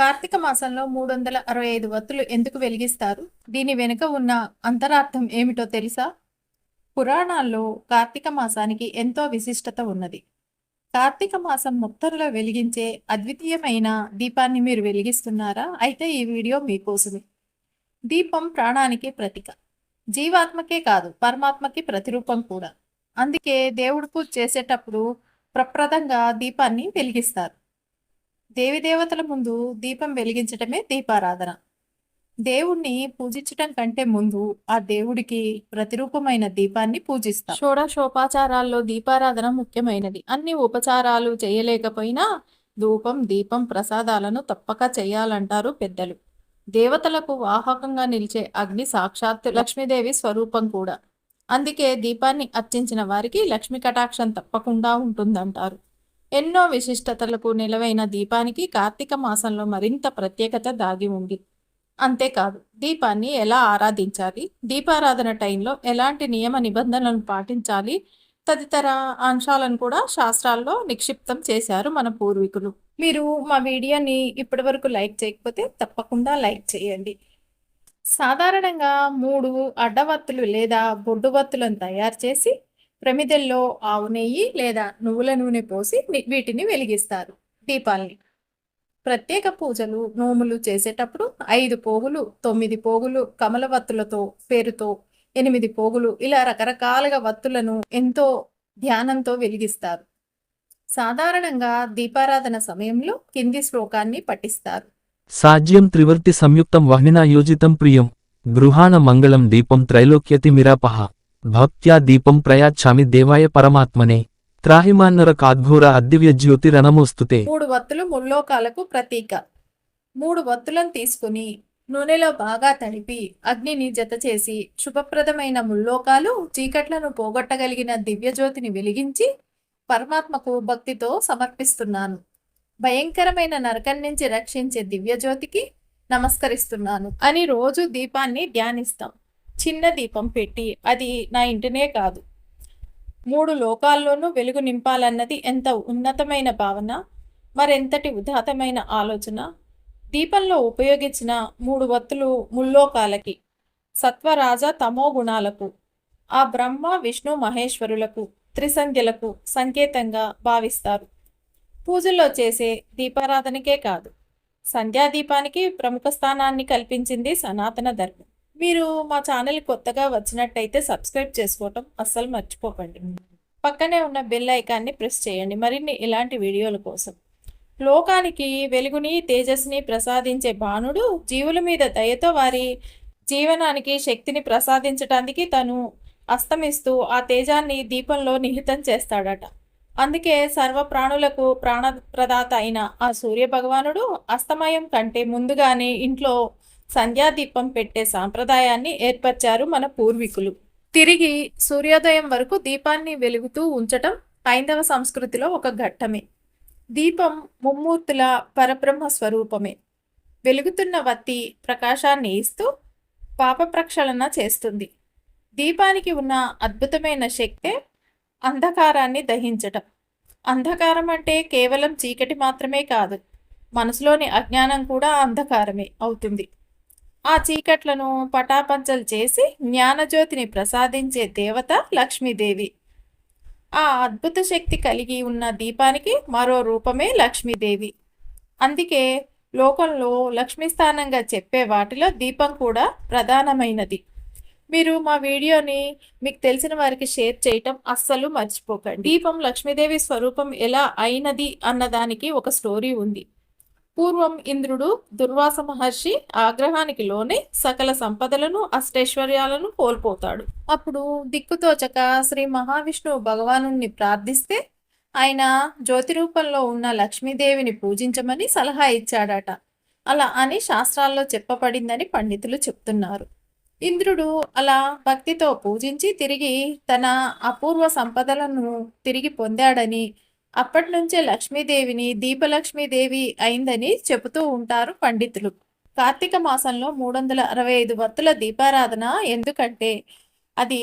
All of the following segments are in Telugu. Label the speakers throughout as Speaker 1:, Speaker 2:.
Speaker 1: కార్తీక మాసంలో మూడు వందల అరవై ఐదు వత్తులు ఎందుకు వెలిగిస్తారు? దీని వెనుక ఉన్న అంతరార్థం ఏమిటో తెలుసా? పురాణాల్లో కార్తీక మాసానికి ఎంతో విశిష్టత ఉన్నది. కార్తీక మాసం మొత్తంలో వెలిగించే అద్వితీయమైన దీపాన్ని మీరు వెలిగిస్తున్నారా? అయితే ఈ వీడియో మీకోసమే. దీపం ప్రాణానికి ప్రతీక. జీవాత్మకే కాదు పరమాత్మకి ప్రతిరూపం కూడా. అందుకే దేవుడు పూజ చేసేటప్పుడు ప్రప్రదంగా దీపాన్ని వెలిగిస్తారు. దేవి దేవతల ముందు దీపం వెలిగించటమే దీపారాధన. దేవుణ్ణి పూజించటం కంటే ముందు ఆ దేవుడికి ప్రతిరూపమైన దీపాన్ని పూజిస్తాం. షోడశోపాచారాల్లో దీపారాధన ముఖ్యమైనది. అన్ని ఉపచారాలు చేయలేకపోయినా ధూపం దీపం ప్రసాదాలను తప్పక చేయాలంటారు పెద్దలు. దేవతలకు వాహకంగా నిలిచే అగ్ని సాక్షాత్ లక్ష్మీదేవి స్వరూపం కూడా. అందుకే దీపాన్ని అర్చించిన వారికి లక్ష్మీ కటాక్షం తప్పకుండా ఉంటుందంటారు. ఎన్నో విశిష్టతలకు నిలవైన దీపానికి కార్తీక మాసంలో మరింత ప్రత్యేకత దాగి ఉంది. అంతేకాదు దీపాన్ని ఎలా ఆరాధించాలి? దీపారాధన టైంలో ఎలాంటి నియమ నిబంధనలను పాటించాలి? తదితర అంశాలను కూడా శాస్త్రాల్లో నిక్షిప్తం చేశారు మన పూర్వీకులు. మీరు మా వీడియోని ఇప్పటి వరకు లైక్ చేయకపోతే తప్పకుండా లైక్ చేయండి. సాధారణంగా మూడు అడ్డవత్తులు లేదా బొడ్డువత్తులను తయారు చేసి ప్రమిదల్లో ఆవు నెయ్యి లేదా నువ్వుల నూనె పోసి వీటిని వెలిగిస్తారు. దీపాల్ని. ప్రత్యేక పూజలు నోములు చేసేటప్పుడు ఐదు పోగులు తొమ్మిది పోగులు కమల వత్తులతో పేరుతో ఎనిమిది పోగులు ఇలా రకరకాలుగా వత్తులను ఎంతో ధ్యానంతో వెలిగిస్తారు. సాధారణంగా దీపారాధన సమయంలో కింది శ్లోకాన్ని పఠిస్తారు.
Speaker 2: సాజ్యం త్రివర్తి సంయుక్తం వహ్నినా యోజితం ప్రియం. గృహాణ మంగళం దీపం త్రైలోక్యతి మిరాపహ. భక్త్యా దీపం ప్రయాచ్ఛామి దేవాయ పరమాత్మనే. త్రాహిమాన్నర కాద్భూర అద్దివ్య జ్యోతిరనమోస్తుతే
Speaker 1: మూడు వత్తులు ముల్లోకాలకు ప్రతీక. మూడు వత్తులను తీసుకుని నూనెలో బాగా తడిపి అగ్నిని జత చేసి శుభప్రదమైన ముల్లోకాలు చీకట్లను పోగొట్టగలిగిన దివ్యజ్యోతిని వెలిగించి పరమాత్మకు భక్తితో సమర్పిస్తున్నాను. భయంకరమైన నరకం నుంచి రక్షించే దివ్యజ్యోతికి నమస్కరిస్తున్నాను. అని రోజు దీపాన్ని ధ్యానిస్తాం. చిన్న దీపం పెట్టి అది నా ఇంటినే కాదు. మూడు లోకాల్లోనూ వెలుగు నింపాలన్నది ఎంత ఉన్నతమైన భావన మరెంతటి ఉదాతమైన ఆలోచన? దీపంలో ఉపయోగించిన మూడు వత్తులు ముల్లోకాలకి సత్వరాజ తమో గుణాలకు ఆ బ్రహ్మ విష్ణు మహేశ్వరులకు త్రిసంధ్యలకు సంకేతంగా భావిస్తారు. పూజల్లో చేసే దీపారాధనకే కాదు సంధ్యాదీపానికి ప్రముఖ స్థానాన్ని కల్పించింది సనాతన ధర్మం. మీరు మా ఛానల్ కొత్తగా వచ్చినట్టయితే సబ్స్క్రైబ్ చేసుకోవటం అస్సలు మర్చిపోకండి. పక్కనే ఉన్న బెల్ ఐకాన్ని ప్రెస్ చేయండి. మరిన్ని ఇలాంటి వీడియోల కోసం. లోకానికి వెలుగుని తేజస్ని ప్రసాదించే బాణుడు జీవుల మీద దయతో వారి జీవనానికి శక్తిని ప్రసాదించటానికి తను అస్తమిస్తూ ఆ తేజాన్ని దీపంలో నిహితం చేస్తాడట. అందుకే సర్వ ప్రాణులకు ప్రాణప్రదాత అయిన ఆ సూర్య భగవానుడు అస్తమయం కంటే ముందుగానే ఇంట్లో సంధ్యాదీపం పెట్టే సాంప్రదాయాన్ని ఏర్పరిచారు మన పూర్వీకులు. తిరిగి సూర్యోదయం వరకు దీపాన్ని వెలుగుతూ ఉంచటం హైందవ సంస్కృతిలో ఒక ఘట్టమే. దీపం ముమ్మూర్తుల పరబ్రహ్మ స్వరూపమే. వెలుగుతున్న వత్తి ప్రకాశాన్ని ఇస్తూ పాప ప్రక్షాళన చేస్తుంది. దీపానికి ఉన్న అద్భుతమైన శక్తే అంధకారాన్ని దహించటం. అంధకారం అంటే కేవలం చీకటి మాత్రమే కాదు మనసులోని అజ్ఞానం కూడా అంధకారమే అవుతుంది. ఆ చీకట్లను పటాపంచలు చేసి జ్ఞానజ్యోతిని ప్రసాదించే దేవత లక్ష్మీదేవి. ఆ అద్భుత శక్తి కలిగి ఉన్న దీపానికి మరో రూపమే లక్ష్మీదేవి. అందుకే లోకంలో లక్ష్మీ స్థానంగా చెప్పే వాటిలో దీపం కూడా ప్రధానమైనది. మీరు మా వీడియోని మీకు తెలిసిన వారికి షేర్ చేయటం అస్సలు మర్చిపోకండి. దీపం లక్ష్మీదేవి స్వరూపం ఎలా అయినది అన్నదానికి ఒక స్టోరీ ఉంది. పూర్వం ఇంద్రుడు దుర్వాస మహర్షి ఆగ్రహానికి లోనే సకల సంపదలను అష్టైశ్వర్యాలను కోల్పోతాడు. అప్పుడు దిక్కుతోచక శ్రీ మహావిష్ణువు భగవాను ప్రార్థిస్తే ఆయన జ్యోతి రూపంలో ఉన్న లక్ష్మీదేవిని పూజించమని సలహా ఇచ్చాడట. అలా అని శాస్త్రాల్లో చెప్పబడిందని పండితులు చెప్తున్నారు. ఇంద్రుడు అలా భక్తితో పూజించి తిరిగి తన అపూర్వ సంపదలను తిరిగి పొందాడని అప్పటి నుంచే లక్ష్మీదేవిని దీపలక్ష్మీదేవి అయిందని చెబుతూ ఉంటారు పండితులు. కార్తీక మాసంలో మూడు వందల అరవై ఐదు వత్తుల దీపారాధన ఎందుకంటే అది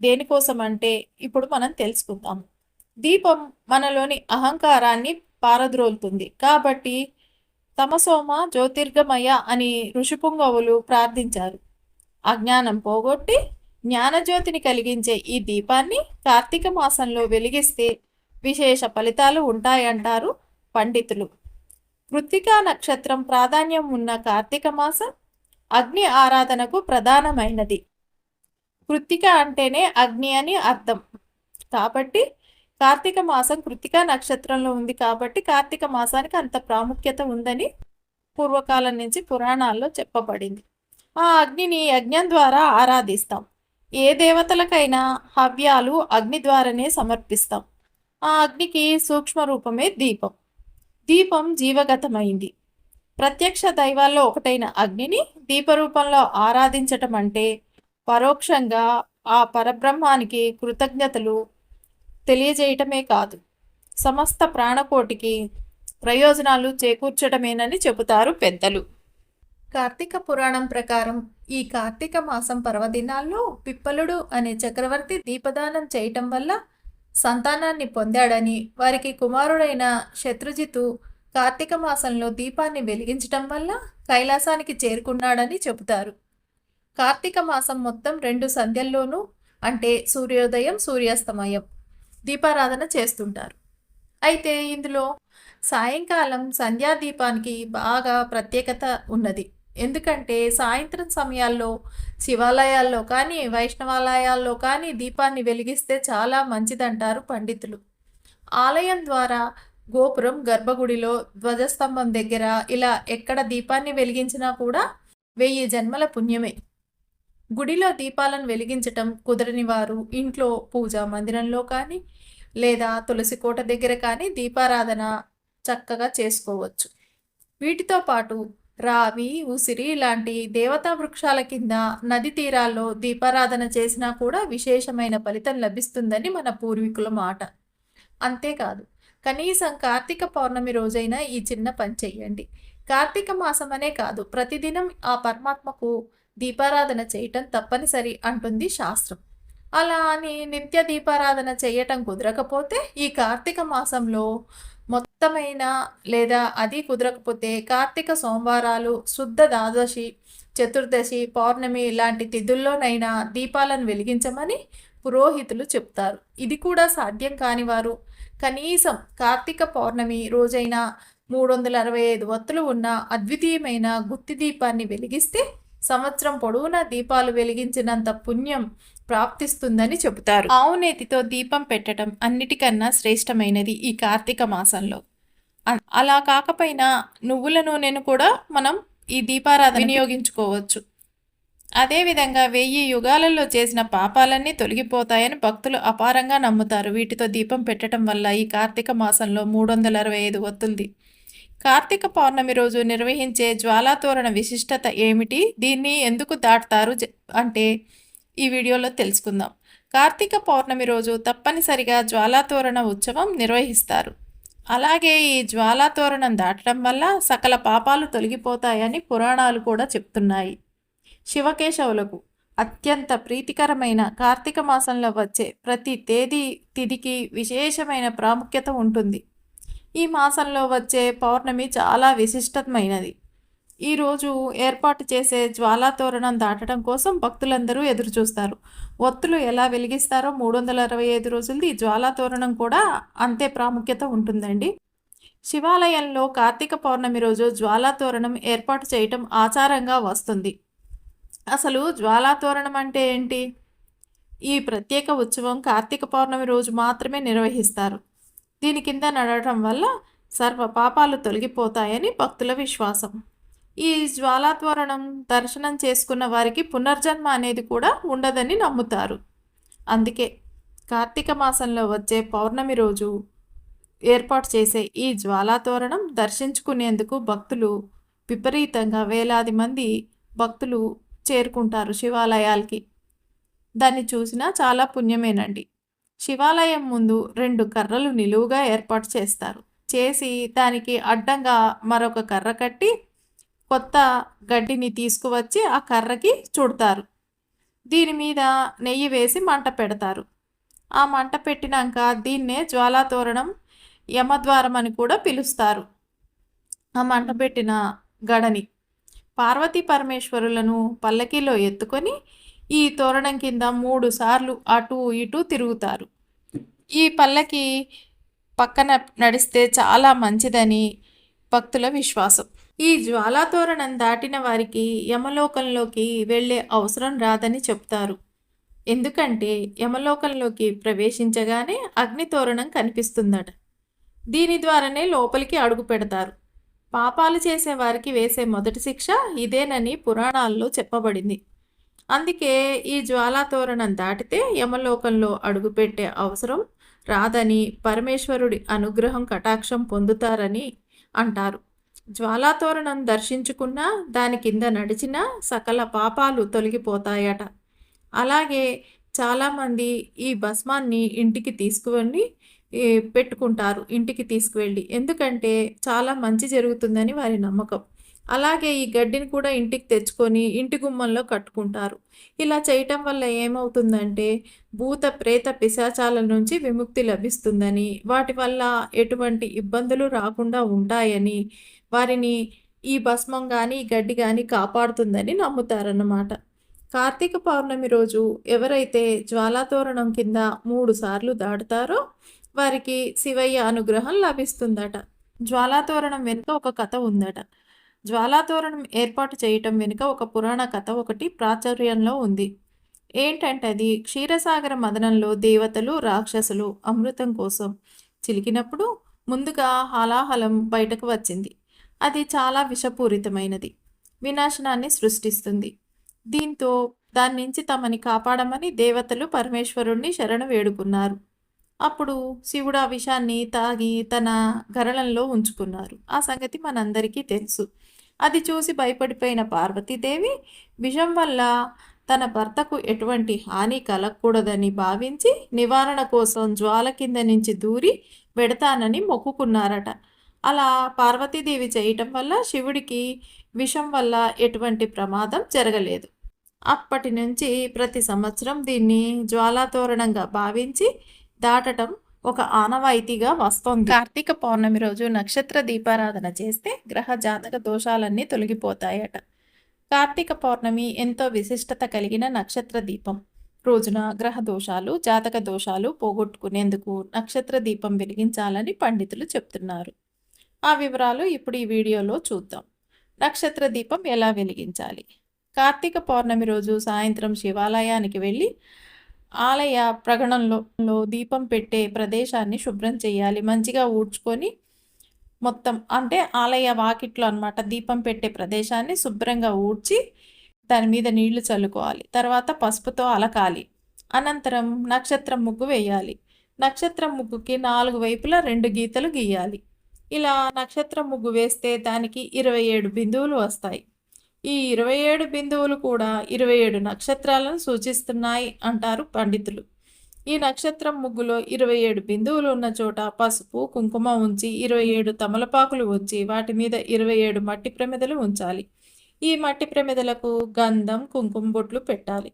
Speaker 1: దేనికోసం అంటే ఇప్పుడు మనం తెలుసుకుందాం. దీపం మనలోని అహంకారాన్ని పారద్రోలుతుంది. కాబట్టి తమసోమ జ్యోతిర్గమయ అని ఋషిపుంగవులు ప్రార్థించారు. అజ్ఞానం పోగొట్టి జ్ఞానజ్యోతిని కలిగించే ఈ దీపాన్ని కార్తీక మాసంలో వెలిగిస్తే విశేష ఫలితాలు ఉంటాయంటారు పండితులు. కృత్తికా నక్షత్రం ప్రాధాన్యం ఉన్న కార్తీక మాసం అగ్ని ఆరాధనకు ప్రధానమైనది. కృత్తిక అంటేనే అగ్ని అని అర్థం. కాబట్టి కార్తీక మాసం కృత్తికా నక్షత్రంలో ఉంది కాబట్టి కార్తీక మాసానికి అంత ప్రాముఖ్యత ఉందని పూర్వకాలం నుంచి పురాణాల్లో చెప్పబడింది. ఆ అగ్నిని యజ్ఞం ద్వారా ఆరాధిస్తాం. ఏ దేవతలకైనా హవ్యాలు అగ్ని ద్వారానే సమర్పిస్తాం. ఆ అగ్నికి సూక్ష్మ రూపమే దీపం. దీపం జీవగతమైంది. ప్రత్యక్ష దైవాల్లో ఒకటైన అగ్నిని దీపరూపంలో ఆరాధించటం అంటే పరోక్షంగా ఆ పరబ్రహ్మానికి కృతజ్ఞతలు తెలియజేయటమే కాదు. సమస్త ప్రాణకోటికి ప్రయోజనాలు చేకూర్చటమేనని చెబుతారు పెద్దలు. కార్తీక పురాణం ప్రకారం ఈ కార్తీక మాసం పర్వదినాల్లో పిప్పలుడు అనే చక్రవర్తి దీపదానం చేయటం వల్ల సంతానాన్ని పొందాడని వారికి కుమారుడైన శత్రుజితు కార్తీక మాసంలో దీపాన్ని వెలిగించటం వల్ల కైలాసానికి చేరుకున్నాడని చెబుతారు. కార్తీక మాసం మొత్తం రెండు సంధ్యల్లోనూ అంటే సూర్యోదయం సూర్యాస్తమయం దీపారాధన చేస్తుంటారు. అయితే ఇందులో సాయంకాలం సంధ్యాదీపానికి బాగా ప్రత్యేకత ఉన్నది. ఎందుకంటే సాయంత్రం సమయాల్లో శివాలయాల్లో కానీ వైష్ణవాలయాల్లో కానీ దీపాన్ని వెలిగిస్తే చాలా మంచిదంటారు పండితులు. ఆలయం ద్వారా గోపురం గర్భగుడిలో ధ్వజస్తంభం దగ్గర ఇలా ఎక్కడ దీపాన్ని వెలిగించినా కూడా వెయ్యి జన్మల పుణ్యమే. గుడిలో దీపాలను వెలిగించటం కుదరని వారు ఇంట్లో పూజా మందిరంలో కానీ లేదా తులసి కోట దగ్గర కానీ దీపారాధన చక్కగా చేసుకోవచ్చు. వీటితో పాటు రావి ఉసిరి లాంటి దేవతా వృక్షాల కింద నది తీరాల్లో దీపారాధన చేసినా కూడా విశేషమైన ఫలితం లభిస్తుందని మన పూర్వీకుల మాట. అంతేకాదు కనీసం కార్తీక పౌర్ణమి రోజైనా ఈ చిన్న పని చెయ్యండి. కార్తీక మాసం అనే కాదు ప్రతిదినం ఆ పరమాత్మకు దీపారాధన చేయటం తప్పనిసరి అంటుంది శాస్త్రం. అలా అని నిత్య దీపారాధన చేయటం కుదరకపోతే ఈ కార్తీక మాసంలో మొత్తమైన లేదా అది కుదరకపోతే కార్తీక సోమవారాలు శుద్ధ ద్వాదశి చతుర్దశి పౌర్ణమి లాంటి తిథుల్లోనైనా దీపాలను వెలిగించమని పురోహితులు చెప్తారు. ఇది కూడా సాధ్యం కాని వారు. కనీసం కార్తీక పౌర్ణమి రోజైనా మూడు వందల అరవై ఐదు వత్తులు ఉన్న అద్వితీయమైన గుత్తి దీపాన్ని వెలిగిస్తే సంవత్సరం పొడవునా దీపాలు వెలిగించినంత పుణ్యం ప్రాప్తిస్తుందని చెబుతారు. ఆవు నేతితో దీపం పెట్టడం అన్నిటికన్నా శ్రేష్టమైనది ఈ కార్తీక మాసంలో. అ- అలా కాకపోయినా నువ్వుల నూనెను కూడా మనం ఈ దీపారాధన వినియోగించుకోవచ్చు. అదేవిధంగా వెయ్యి యుగాలలో చేసిన పాపాలన్నీ తొలగిపోతాయని భక్తులు అపారంగా నమ్ముతారు. వీటితో దీపం పెట్టడం వల్ల ఈ కార్తీక మాసంలో మూడు వందల అరవై ఐదు వస్తుంది కార్తీక పౌర్ణమి రోజు నిర్వహించే జ్వాలాతోరణ విశిష్టత ఏమిటి? దీన్ని ఎందుకు దాటుతారు? అంటే ఈ వీడియోలో తెలుసుకుందాం. కార్తీక పౌర్ణమి రోజు తప్పనిసరిగా జ్వాలాతోరణ ఉత్సవం నిర్వహిస్తారు. అలాగే ఈ జ్వాలాతోరణం దాటడం వల్ల సకల పాపాలు తొలగిపోతాయని పురాణాలు కూడా చెప్తున్నాయి. శివకేశవులకు అత్యంత ప్రీతికరమైన కార్తీక మాసంలో వచ్చే ప్రతి తేదీ తిథికి విశేషమైన ప్రాముఖ్యత ఉంటుంది. ఈ మాసంలో వచ్చే పౌర్ణమి చాలా విశిష్టమైనది. ఈరోజు ఏర్పాటు చేసే జ్వాలాతోరణం దాటడం కోసం భక్తులందరూ ఎదురుచూస్తారు ఒత్తులు ఎలా వెలిగిస్తారో మూడు వందల అరవై ఐదు రోజులది జ్వాలాతోరణం కూడా అంతే ప్రాముఖ్యత ఉంటుందండి. శివాలయంలో కార్తీక పౌర్ణమి రోజు జ్వాలాతోరణం ఏర్పాటు చేయటం ఆచారంగా వస్తుంది. అసలు జ్వాలాతోరణం అంటే ఏంటి? ఈ ప్రత్యేక ఉత్సవం కార్తీక పౌర్ణమి రోజు మాత్రమే నిర్వహిస్తారు. దీని కింద నడవటం వల్ల సర్వ పాపాలు తొలగిపోతాయని భక్తుల విశ్వాసం. ఈ జ్వాలాత్వరణం దర్శనం చేసుకున్న వారికి పునర్జన్మ అనేది కూడా ఉండదని నమ్ముతారు. అందుకే కార్తీక మాసంలో వచ్చే పౌర్ణమి రోజు ఏర్పాటు చేసే ఈ జ్వాలాతోరణం దర్శించుకునేందుకు భక్తులు విపరీతంగా వేలాది మంది భక్తులు చేరుకుంటారు శివాలయాలకి. దాన్ని చూసినా చాలా పుణ్యమేనండి. శివాలయం ముందు రెండు కర్రలు నిలువుగా ఏర్పాటు చేస్తారు. చేసి దానికి అడ్డంగా మరొక కర్ర కట్టి కొత్త గడ్డిని తీసుకువచ్చి ఆ కర్రకి చుడతారు. దీని మీద నెయ్యి వేసి మంట పెడతారు. ఆ మంట పెట్టినాక దీన్నే జ్వాలాతోరణం యమద్వారం అని కూడా పిలుస్తారు. ఆ మంట పెట్టిన గడని పార్వతీ పరమేశ్వరులను పల్లకీలో ఎత్తుకొని ఈ తోరణం కింద మూడు సార్లు అటు ఇటు తిరుగుతారు. ఈ పల్లకి పక్కన నడిస్తే చాలా మంచిదని భక్తుల విశ్వాసం. ఈ జ్వాలాతోరణం దాటిన వారికి యమలోకంలోకి వెళ్ళే అవసరం రాదని చెప్తారు. ఎందుకంటే యమలోకంలోకి ప్రవేశించగానే అగ్నితోరణం కనిపిస్తుందట. దీని ద్వారానే లోపలికి అడుగు పెడతారు. పాపాలు చేసే వారికి వేసే మొదటి శిక్ష ఇదేనని పురాణాల్లో చెప్పబడింది. అందుకే ఈ జ్వాలాతోరణం దాటితే యమలోకంలో అడుగుపెట్టే అవసరం రాదని పరమేశ్వరుడి అనుగ్రహం కటాక్షం పొందుతారని అంటారు. జ్వాలాతోరణం దర్శించుకున్నా దాని కింద నడిచినా సకల పాపాలు తొలగిపోతాయట. అలాగే చాలామంది ఈ భస్మాన్ని ఇంటికి తీసుకువెళ్ళి పెట్టుకుంటారు. ఇంటికి తీసుకువెళ్ళి. ఎందుకంటే చాలా మంచి జరుగుతుందని వారి నమ్మకం. అలాగే ఈ గడ్డిని కూడా ఇంటికి తెచ్చుకొని ఇంటి గుమ్మంలో కట్టుకుంటారు. ఇలా చేయటం వల్ల ఏమవుతుందంటే భూత ప్రేత పిశాచాల నుంచి విముక్తి లభిస్తుందని వాటి వల్ల ఎటువంటి ఇబ్బందులు రాకుండా ఉంటాయని వారిని ఈ భస్మం కానీ ఈ గడ్డి కానీ కాపాడుతుందని నమ్ముతారన్నమాట. కార్తీక పౌర్ణమి రోజు ఎవరైతే జ్వాలాతోరణం కింద మూడు సార్లు దాటుతారో వారికి శివయ్య అనుగ్రహం లభిస్తుందట. జ్వాలాతోరణం వెనుక ఒక కథ ఉందట. జ్వాలాతోరణం ఏర్పాటు చేయటం వెనుక ఒక పురాణ కథ ఒకటి ప్రాచుర్యంలో ఉంది. ఏంటంటే అది క్షీరసాగర మదనంలో దేవతలు రాక్షసులు అమృతం కోసం చిలికినప్పుడు ముందుగా హలాహలం బయటకు వచ్చింది. అది చాలా విషపూరితమైనది. వినాశనాన్ని సృష్టిస్తుంది. దీంతో దాని నుంచి తమని కాపాడమని దేవతలు పరమేశ్వరుణ్ణి శరణు వేడుకున్నారు. అప్పుడు శివుడు ఆ విషాన్ని తాగి తన గరళంలో ఉంచుకున్నారు. ఆ సంగతి మనందరికీ తెలుసు. అది చూసి భయపడిపోయిన పార్వతీదేవి విషం వల్ల తన భర్తకు ఎటువంటి హాని కలగకూడదని భావించి నివారణ కోసం జ్వాల కింద నుంచి దూరి పెడతానని మొక్కుకున్నారట. అలా పార్వతీదేవి చేయటం వల్ల శివుడికి విషం వల్ల ఎటువంటి ప్రమాదం జరగలేదు. అప్పటి నుంచి ప్రతి సంవత్సరం దీన్ని జ్వాలాతోరణంగా భావించి దాటటం ఒక ఆనవాయితీగా వస్తోంది. కార్తీక పౌర్ణమి రోజు నక్షత్ర దీపారాధన చేస్తే గ్రహ జాతక దోషాలన్నీ తొలగిపోతాయట. కార్తీక పౌర్ణమి ఎంతో విశిష్టత కలిగిన నక్షత్ర దీపం. రోజున గ్రహ దోషాలు జాతక దోషాలు పోగొట్టుకునేందుకు నక్షత్ర దీపం వెలిగించాలని పండితులు చెప్తున్నారు. ఆ వివరాలు ఇప్పుడు ఈ వీడియోలో చూద్దాం. నక్షత్ర దీపం ఎలా వెలిగించాలి? కార్తీక పౌర్ణమి రోజు సాయంత్రం శివాలయానికి వెళ్ళి ఆలయ ప్రగణంలో దీపం పెట్టే ప్రదేశాన్ని శుభ్రం చేయాలి. మంచిగా ఊడ్చుకొని మొత్తం అంటే ఆలయ వాకిట్లో అనమాట దీపం పెట్టే ప్రదేశాన్ని శుభ్రంగా ఊడ్చి దాని మీద నీళ్ళు చల్లుకోవాలి. తర్వాత పసుపుతో అలకాలి. అనంతరం నక్షత్రం ముగ్గు వేయాలి. నక్షత్రం ముగ్గుకి నాలుగు వైపులా రెండు గీతలు గీయాలి. ఇలా నక్షత్రం ముగ్గు వేస్తే దానికి ఇరవై ఏడు బిందువులు వస్తాయి. ఈ ఇరవై ఏడు బిందువులు కూడా ఇరవై ఏడు నక్షత్రాలను సూచిస్తున్నాయి అంటారు పండితులు. ఈ నక్షత్రం ముగ్గులో ఇరవై ఏడు బిందువులు ఉన్న చోట పసుపు కుంకుమ ఉంచి ఇరవై ఏడు తమలపాకులు ఉంచి వాటి మీద ఇరవై ఏడు మట్టి ప్రమిదలు ఉంచాలి. ఈ మట్టి ప్రమిదలకు గంధం కుంకుమ బొట్లు పెట్టాలి.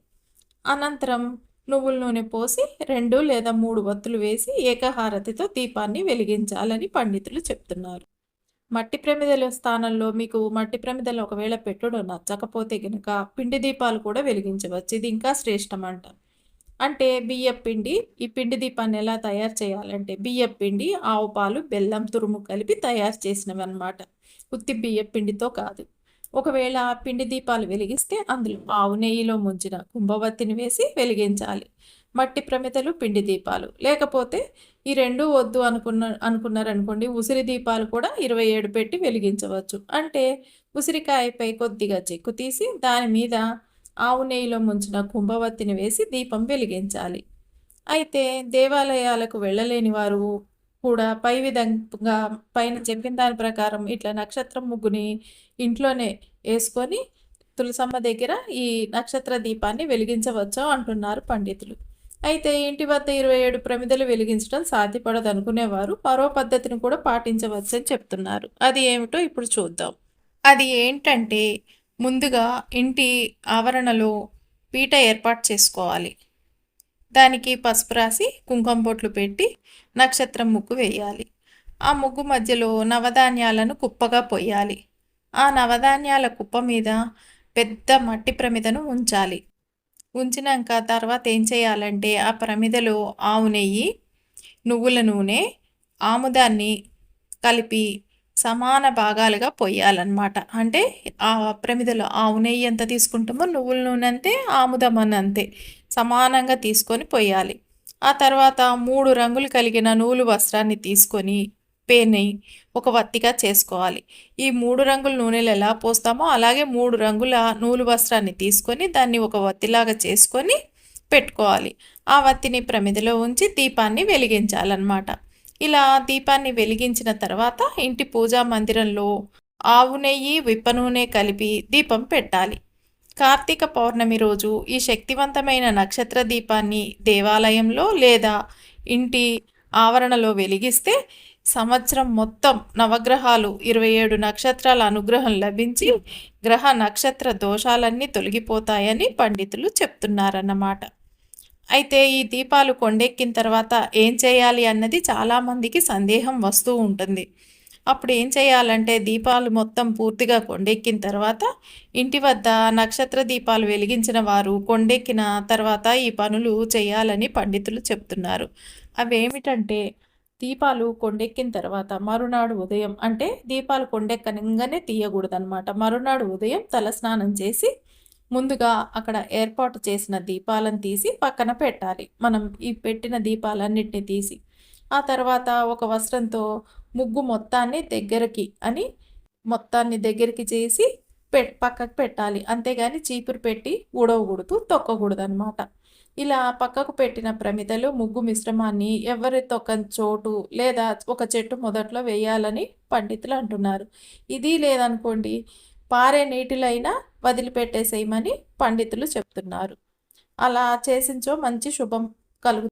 Speaker 1: అనంతరం నువ్వుల నూనె పోసి రెండు లేదా మూడు వత్తులు వేసి ఏకహారతితో దీపాన్ని వెలిగించాలని పండితులు చెప్తున్నారు. మట్టి ప్రమిదల స్థానంలో మీకు మట్టి ప్రమిదలు ఒకవేళ పెట్టడం నచ్చకపోతే గనుక పిండి దీపాలు కూడా వెలిగించవచ్చు. ఇది ఇంకా శ్రేష్టం అంట అంటే బియ్యం పిండి ఈ పిండి దీపాన్ని ఎలా తయారు చేయాలంటే బియ్యం పిండి ఆవు పాలు బెల్లం తురుము కలిపి తయారు చేసినవి అనమాట ఉత్తి బియ్యం పిండితో కాదు. ఒకవేళ పిండి దీపాలు వెలిగిస్తే అందులో ఆవు నెయ్యిలో ముంచిన కుంభవత్తిని వేసి వెలిగించాలి. మట్టి ప్రమితలు పిండి దీపాలు. లేకపోతే ఈ రెండు వద్దు అనుకున్న అనుకున్నారనుకోండి ఉసిరి దీపాలు కూడా ఇరవై ఏడు పెట్టి వెలిగించవచ్చు. అంటే ఉసిరికాయపై కొద్దిగా చెక్కు తీసి దాని మీద ఆవు నెయ్యిలో ముంచిన కుంభవత్తిని వేసి దీపం వెలిగించాలి. అయితే దేవాలయాలకు వెళ్ళలేని వారు కూడా పై విధంగా పైన చెప్పిన దాని ప్రకారం ఇట్లా నక్షత్రం ముగ్గుని ఇంట్లోనే వేసుకొని తులసమ్మ దగ్గర ఈ నక్షత్ర దీపాన్ని వెలిగించవచ్చు అంటున్నారు పండితులు. అయితే ఇంటి వద్ద ఇరవై ఏడు ప్రమిదలు వెలిగించడం సాధ్యపడదు అనుకునేవారు మరో పద్ధతిని కూడా పాటించవచ్చు అని చెప్తున్నారు. అది ఏమిటో ఇప్పుడు చూద్దాం. అది ఏంటంటే ముందుగా ఇంటి ఆవరణలో పీట ఏర్పాటు చేసుకోవాలి. దానికి పసుపు రాసి కుంకుమ బొట్లు పెట్టి నక్షత్రం ముగ్గు వేయాలి. ఆ ముగ్గు మధ్యలో నవధాన్యాలను కుప్పగా పొయ్యాలి. ఆ నవధాన్యాల కుప్ప మీద పెద్ద మట్టి ప్రమిదను ఉంచాలి. ఉంచినాక తర్వాత ఏం చేయాలంటే ఆ ప్రమిదలో ఆవు నెయ్యి నువ్వుల నూనె ఆముదాన్ని కలిపి సమాన భాగాలుగా పొయ్యాలన్నమాట. అంటే ఆ ప్రమిదలో ఆవు నెయ్యి ఎంత తీసుకుంటామో నువ్వుల నూనె అంతే ఆముదం అని అంతే సమానంగా తీసుకొని పోయాలి. ఆ తర్వాత మూడు రంగులు కలిగిన నూలు వస్త్రాన్ని తీసుకొని పేని ఒక వత్తిగా చేసుకోవాలి. ఈ మూడు రంగుల నూనెలు ఎలా పోస్తామో అలాగే మూడు రంగుల నూలు వస్త్రాన్ని తీసుకొని దాన్ని ఒక వత్తిలాగా చేసుకొని పెట్టుకోవాలి. ఆ వత్తిని ప్రమిదిలో ఉంచి దీపాన్ని వెలిగించాలన్నమాట. ఇలా దీపాన్ని వెలిగించిన తర్వాత ఇంటి పూజా మందిరంలో ఆవు నెయ్యి విప్ప నూనె కలిపి దీపం పెట్టాలి. కార్తీక పౌర్ణమి రోజు ఈ శక్తివంతమైన నక్షత్ర దీపాన్ని దేవాలయంలో లేదా ఇంటి ఆవరణలో వెలిగిస్తే సంవత్సరం మొత్తం నవగ్రహాలు ఇరవై ఏడు నక్షత్రాల అనుగ్రహం లభించి గ్రహ నక్షత్ర దోషాలన్నీ తొలగిపోతాయని పండితులు చెప్తున్నారన్నమాట. అయితే ఈ దీపాలు కొండెక్కిన తర్వాత ఏం చేయాలి అన్నది చాలామందికి సందేహం వస్తూ ఉంటుంది. అప్పుడు ఏం చేయాలంటే దీపాలు మొత్తం పూర్తిగా కొండెక్కిన తర్వాత ఇంటి వద్ద నక్షత్ర దీపాలు వెలిగించిన వారు కొండెక్కిన తర్వాత ఈ పనులు చేయాలని పండితులు చెప్తున్నారు. అవేమిటంటే దీపాలు కొండెక్కిన తర్వాత మరునాడు ఉదయం అంటే దీపాలు కొండెక్కనంగానే తీయకూడదనమాట మరునాడు ఉదయం తల స్నానం చేసి ముందుగా అక్కడ ఏర్పాటు చేసిన దీపాలను తీసి పక్కన పెట్టాలి. మనం ఈ పెట్టిన దీపాలన్నిటిని తీసి ఆ తర్వాత ఒక వస్త్రంతో ముగ్గు మొత్తాన్ని దగ్గరికి అని మొత్తాన్ని దగ్గరికి చేసి పె పక్కకు పెట్టాలి. అంతేగాని చీపురు పెట్టి ఊడవకూడదు తొక్కకూడదు అనమాట ఇలా పక్కకు పెట్టిన ప్రమితలో ముగ్గు మిశ్రమాన్ని ఎవరి తొక్కని చోటు లేదా ఒక చెట్టు మొదట్లో వేయాలని పండితులు అంటున్నారు. ఇది లేదనుకోండి పారే నీటిలో అయినా వదిలిపెట్టేసేయమని పండితులు చెప్తున్నారు. అలా చేసించో మంచి శుభం కలుగు